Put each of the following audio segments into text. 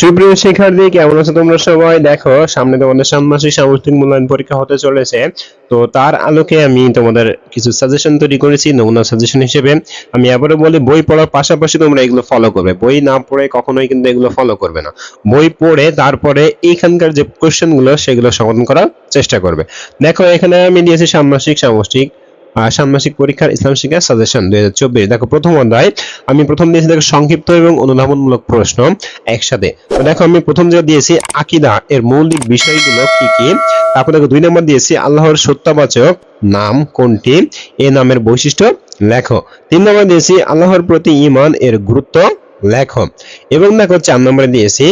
সুপ্রিয় শিক্ষার্থী, কেমন আছো তোমরা সবাই? দেখো, সামনে তোমাদের ষান্মাসিক সামষ্টিক মূল্যায়ন পরীক্ষা হতে চলেছে। তো তার আলোকে আমি তোমাদের কিছু সাজেশন তৈরি করেছি, নমুনা সাজেশন হিসেবে। আমি আবারও বলি, বই পড়ার পাশাপাশি তোমরা এগুলো ফলো করবে। বই না পড়ে কখনোই কিন্তু এগুলো ফলো করবে না। বই পড়ে তারপরে এইখানকার যে কোশ্চেনগুলো, সেগুলো সমাধান করার চেষ্টা করবে। দেখো, এখানে আমি দিয়েছি ষান্মাসিক সামষ্টিক। ষান্মাসিক পরীক্ষার ইসলাম শিক্ষা সাজেশন দুই হাজার চব্বিশ। দেখো, প্রথম অধ্যায়, আমি প্রথম দিয়েছি, দেখো, সংক্ষিপ্ত এবং অনুধাবনমূলক প্রশ্ন একসাথে। দেখো, আমি প্রথম যেটা দিয়েছি, আকিদা, এর মৌলিক বিষয়গুলো কি কি? তারপর দেখো, দুই নম্বর দিয়েছি, আল্লাহর সত্যাবাচক নাম কোনটি? এ নামের বৈশিষ্ট্য লেখো। তিন নম্বর দিয়েছি, আল্লাহর প্রতি ঈমান, এর গুরুত্ব লেখো। এবং দেখো, চার নম্বরে দিয়েছি,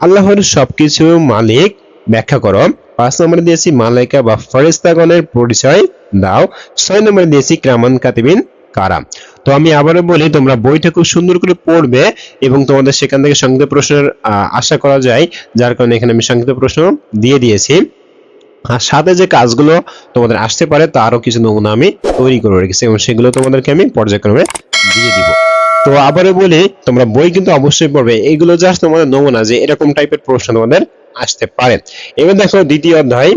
আল্লাহর সবকিছু মালিক, ব্যাখ্যা করো। পাঁচ নম্বরে দিয়েছি মালাইকা বা ফেরেশতাগণের পরিচয় দাও। ছয় নম্বরে দিয়েছি ক্রামান কাতিবিন কারা তো আমি আবারও বলি, তোমরা বইটা খুব সুন্দর করে পড়বে এবং তোমাদের সেখান থেকে সংক্ষিপ্ত প্রশ্নের আশা করা যায়, যার কারণে এখানে আমি সংক্ষিপ্ত প্রশ্ন দিয়ে দিয়েছি। আর সাথে যে কাজগুলো তোমাদের আসতে পারে তারও কিছু নমুনা আমি তৈরি করে রেখেছি এবং সেগুলো তোমাদেরকে আমি পর্যায়ক্রমে দিয়ে দিব। তো আবারও বলি, তোমরা বই কিন্তু অবশ্যই পড়বে। এগুলো জাস্ট তোমাদের নমুনা যে এরকম টাইপের প্রশ্ন তোমাদের আসতে পারে। এবার দেখো দ্বিতীয় অধ্যায়।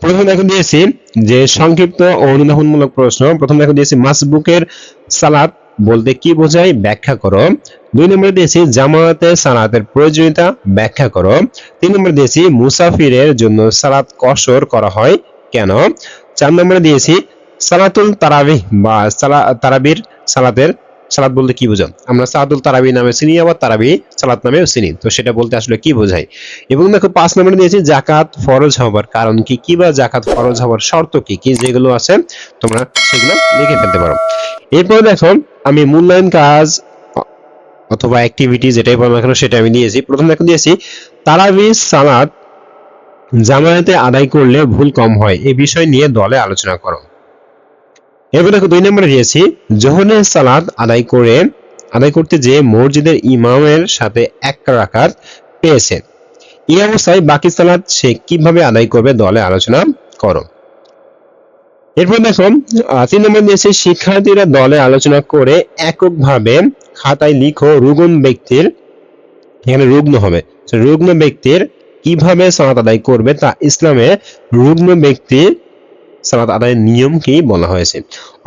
প্রথমে দেখো দিয়েছি যে সংক্ষিপ্ত অনুধাবনমূলক প্রশ্ন। প্রথম দেখো দিয়েছি মাসবুকের সালাত বলতে কি বোঝায়? ব্যাখ্যা করো। দুই নম্বরে দিয়েছি জামাতে সালাতের প্রয়োজনীয়তা, ব্যাখ্যা করো। তিন নম্বরে দিয়েছি মুসাফিরের জন্য সালাত কসর করা হয় কেন? চার নম্বরে দিয়েছি সালাতুল তারাবিহ বা সালা তারাবির সালাতের সালাত বলতে কি বোঝায় আমরা সালাতুল তারাবি নামে চিনি, আবার তারাবি সালাত নামেও চিনি। তো সেটা বলতে আসলে কি বোঝায়? এবং দেখো, পাঁচ নম্বরে দিয়েছি জাকাত ফরজ হবার কারণ কি? কি বা জাকাত ফরজ হবার শর্ত কি? কি যেগুলো আছে, তোমরা সেগুলো লিখে ফেলতে পারো। এরপর দেখো, আমি মূল্যায়ন কাজ অথবা অ্যাক্টিভিটি যেটাই বলো না কেন, সেটা আমি দিয়েছি প্রথম দেখো দিয়েছি, তারাবি সালাত জামায়াতে আদায় করলে ভুল কম হয়। এই বিষয় নিয়ে দলে আলোচনা করো। এরপর দেখো দুই নম্বরে দিয়েছি জোহরের সালাত আদায় করে, আদায় করতে যে মসজিদের ইমামের সাথে এক রাকাত পেয়েছে। এই অবস্থায় বাকি সালাত সে কীভাবে আদায় করবে দলে আলোচনা করো। এরপর দেখো তিন নম্বর দিয়েছে, শিক্ষার্থীরা দলে আলোচনা করে এককভাবে খাতায় লিখো রুগ্ন ব্যক্তির, এখানে রুগ্ন হবে, রুগ্ন ব্যক্তির কীভাবে সালাত আদায় করবে তা ইসলামে রুগ্ন ব্যক্তির সালাত আদায়ের নিয়ম কি বলা হয়েছে?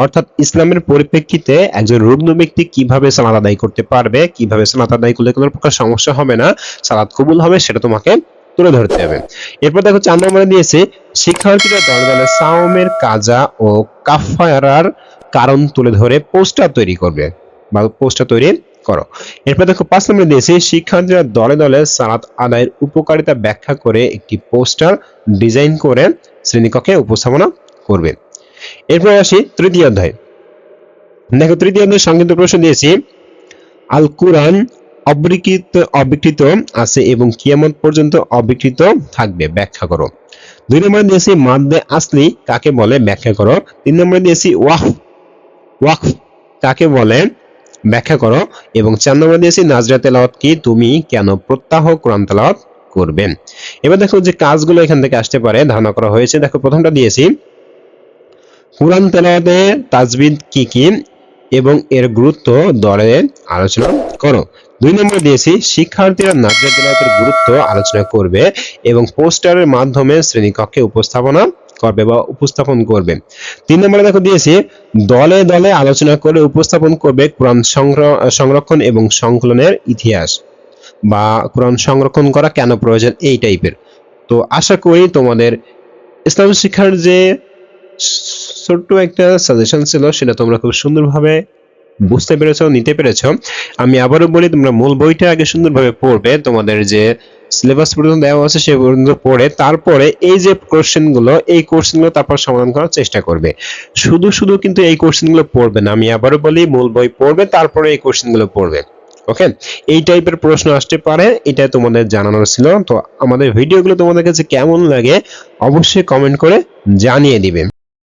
অর্থাৎ ইসলামের পরিপ্রেক্ষিতে একজন রুগ্ন ব্যক্তি কীভাবে সালাত আদায় করতে পারবে, কীভাবে সালাত আদায় করলে কোনো প্রকার সমস্যা হবে না, সালাত কবুল হবে সেটা তোমাকে তুলে ধরতে হবে। এরপর দেখো চার নম্বরে দিয়েছে, শিক্ষার্থীরা দলে দলে সাওমের কাজা ও কাফারার কারণ তুলে ধরে পোস্টার তৈরি করবে বা পোস্টার তৈরি করো। এরপর দেখো পাঁচ নম্বরে দিয়েছে, শিক্ষার্থীরা দলে দলে সালাত আদায়ের উপকারিতা ব্যাখ্যা করে একটি পোস্টার ডিজাইন করে শ্রেণীকক্ষে উপস্থাপনা করবে। এরপর আসি তৃতীয় অধ্যায়। দেখো, তৃতীয় অধ্যায় সংক্ষিপ্ত প্রশ্ন দিয়েছি। আল কুরআন অবিকৃত অবিকৃত আছে এবং কিয়ামত পর্যন্ত অবিকৃত থাকবে। ব্যাখ্যা করো। দুই নম্বরে দিয়েছি মাদ্দে আসলি, কাকে বলে? ব্যাখ্যা করো। তিন নম্বরে দিয়েছি ওয়াকফ ওয়াকফ কাকে বলে? ব্যাখ্যা করো। এবং চার নম্বরে দিয়েছি নাজরা তেলাওয়াত কি? তুমি কেন প্রত্যাহ কোরআন তেলাওয়াত করবেন এবার দেখো যে কাজগুলো এখান থেকে আসতে পারে, ধারণা করা হয়েছে। দেখো, প্রথমটা দিয়েছি কোরআন তেলাওয়াতে তাজবিদ কি কি এবং এর গুরুত্ব দলে আলোচনা করো। দুই নম্বর দিয়েছি, শিক্ষার্থীরা নাজরা তেলাওয়াতের গুরুত্ব আলোচনা করবে এবং পোস্টারের মাধ্যমে শ্রেণীকক্ষে উপস্থাপনা করবে বা উপস্থাপন করবে। তিন নম্বরে দেখো দিয়েছি, দলে দলে আলোচনা করে উপস্থাপন করবে কোরআন সংরক্ষণ এবং সংকলনের ইতিহাস বা কোরআন সংরক্ষণ করা কেন প্রয়োজন এই টাইপের তো আশা করি তোমাদের ইসলাম শিক্ষার যে ছোট্ট একটা সাজেশন ছিল, সেটা তোমরা খুব সুন্দরভাবে বুঝতে পেরেছ, নিতে পেরেছ। আমি আবারও বলি, তোমরা মূল বইটা আগে সুন্দরভাবে পড়বে। তোমাদের যে সিলেবাস পর্যন্ত দেওয়া আছে, সে পর্যন্ত পড়ে। তারপরে এই যে কোশ্চেনগুলো, এই কোশ্চেনগুলো তারপর সমাধান করার চেষ্টা করবে। শুধু শুধু কিন্তু এই কোশ্চেনগুলো পড়বে না। আমি আবারও বলি, মূল বই পড়বে, তারপরে এই কোশ্চেনগুলো পড়বে। ওকে এই টাইপের প্রশ্ন আসতে পারে, এটা তোমাদের জানানোর ছিল। তো আমাদের ভিডিওগুলো তোমাদের কাছে কেমন লাগে, অবশ্যই কমেন্ট করে জানিয়ে দিবে।